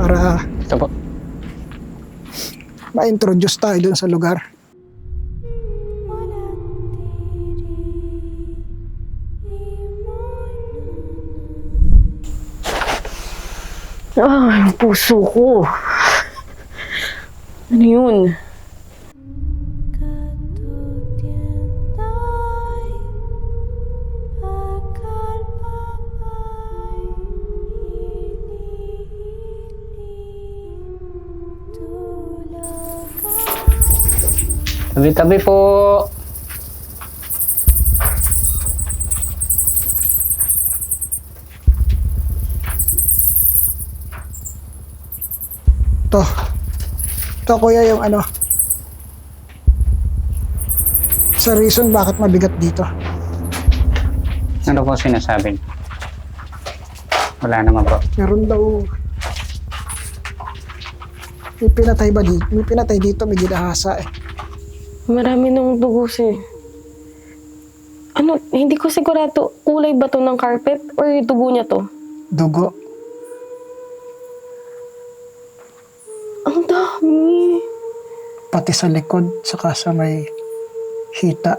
Para Ito po. ma-introduce tayo dun sa lugar. Ah, yung puso ko. Ano yun? Tabi-tabi po. To. To kuya yung ano. Sa reason bakit mabigat dito. Ano po sinasabi? Wala naman po. Meron daw may pinatay ba dito? May pinatay dito, may ginahasa eh. Marami nung dugo siya. eh. Ano, hindi ko sigurado kulay ba to ng carpet or dugo niya to? Dugo. Ang dami. Pati sa likod, saka sa may hita.